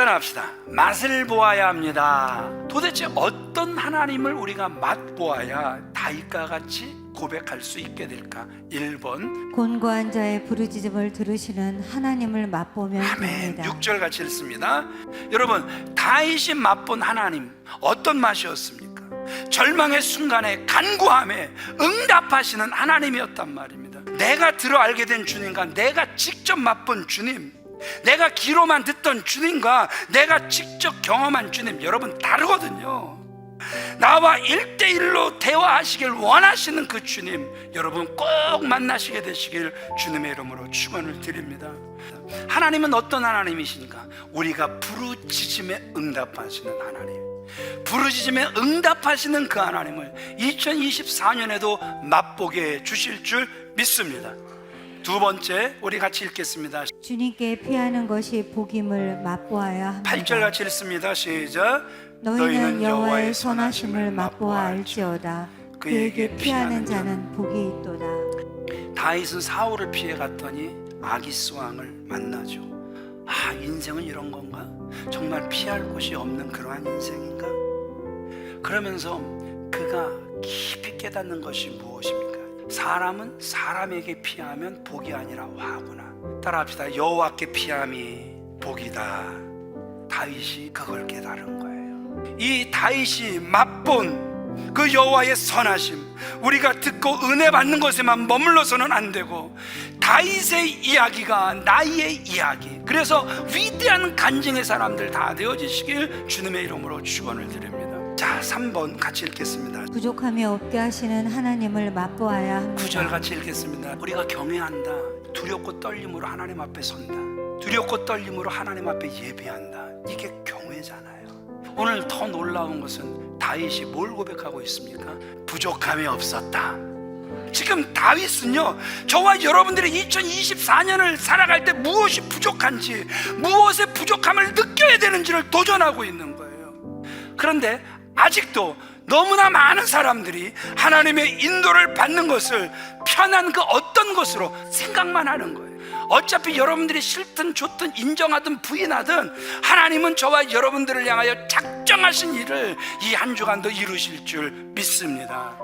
따라합시다. 맛을 보아야 합니다. 도대체 어떤 하나님을 우리가 맛보아야 다윗과 같이 고백할 수 있게 될까? 1번 곤고한 자의 부르짖음을 들으시는 하나님을 맛보면 아멘. 됩니다. 6절 같이 읽습니다. 여러분, 다윗이 맛본 하나님 어떤 맛이었습니까? 절망의 순간에 간구함에 응답하시는 하나님이었단 말입니다. 내가 들어 알게 된 주님과 내가 직접 맛본 주님, 내가 귀로만 듣던 주님과 내가 직접 경험한 주님, 여러분 다르거든요. 나와 일대일로 대화하시길 원하시는 그 주님, 여러분 꼭 만나시게 되시길 주님의 이름으로 축원을 드립니다. 하나님은 어떤 하나님이십니까? 우리가 부르짖음에 응답하시는 하나님. 부르짖음에 응답하시는 그 하나님을 2024년에도 맛보게 주실 줄 믿습니다. 두 번째, 우리 같이 읽겠습니다. 주님께 피하는 것이 복임을 맛보아야 합니다. 8절 같이 읽습니다. 시작. 너희는 여호와의 선하심을 맛보아 알지어다. 그에게 피하는 자는 복이 있도다. 다윗은 사울을 피해 갔더니 아기스 왕을 만나죠. 아 인생은 이런 건가? 정말 피할 곳이 없는 그러한 인생인가? 그러면서 그가 깊이 깨닫는 것이 무엇입니까? 사람은 사람에게 피하면 복이 아니라 화구나. 따라합시다. 여호와께 피함이 복이다. 다윗이 그걸 깨달은 거예요. 이 다윗이 맛본 그 여호와의 선하심. 우리가 듣고 은혜 받는 것에만 머물러서는 안 되고 다윗의 이야기가 나의 이야기. 그래서 위대한 간증의 사람들 다 되어지시길 주님의 이름으로 축원을 드립니다. 자 3번 같이 읽겠습니다. 부족함이 없게 하시는 하나님을 맛보아야 합니다. 9절 같이 읽겠습니다. 우리가 경외한다. 두렵고 떨림으로 하나님 앞에 선다. 두렵고 떨림으로 하나님 앞에 예배한다. 이게 경외잖아요. 오늘 더 놀라운 것은 다윗이 뭘 고백하고 있습니까? 부족함이 없었다 지금 다윗은요 저와 여러분들이 2024년을 살아갈 때 무엇이 부족한지 무엇의 부족함을 느껴야 되는지를 도전하고 있는 거예요 그런데 아직도 너무나 많은 사람들이 하나님의 인도를 받는 것을 편한 그 어떤 것으로 생각만 하는 거예요. 어차피 여러분들이 싫든 좋든 인정하든 부인하든 하나님은 저와 여러분들을 향하여 작정하신 일을 이 한 주간도 이루실 줄 믿습니다.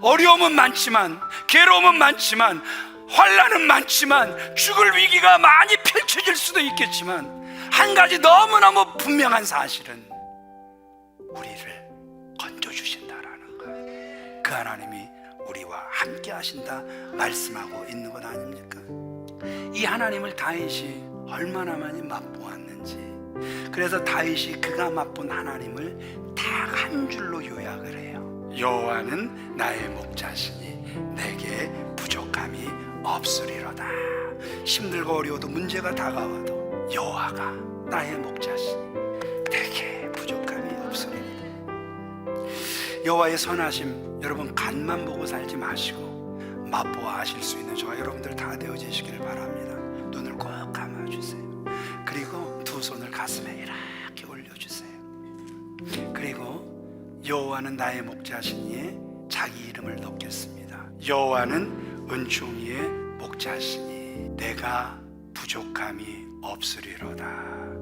어려움은 많지만 괴로움은 많지만 환란은 많지만 죽을 위기가 많이 펼쳐질 수도 있겠지만 한 가지 너무너무 분명한 사실은 우리를 건져 주신다라는 거예요. 그 하나님이 우리와 함께 하신다 말씀하고 있는 것 아닙니까? 이 하나님을 다윗이 얼마나 많이 맛보았는지 그래서 다윗이 그가 맛본 하나님을 딱 한 줄로 요약을 해요. 여호와는 나의 목자시니 내게 부족함이 없으리로다. 힘들고 어려워도 문제가 다가와도 여호와가 나의 목자시니 내게 부족함이 없으리로다. 여호와의 선하심 여러분 간만 보고 살지 마시고 맛보아 하실 수 있는 저와 여러분들 다 되어지시기를 바랍니다. 눈을 꼭 감아주세요. 그리고 두 손을 가슴에 이렇게 올려주세요. 그리고 여호와는 나의 목자시니에 자기 이름을 넣겠습니다. 여호와는 은총이의 목자시니 내가 부족함이 없으리로다.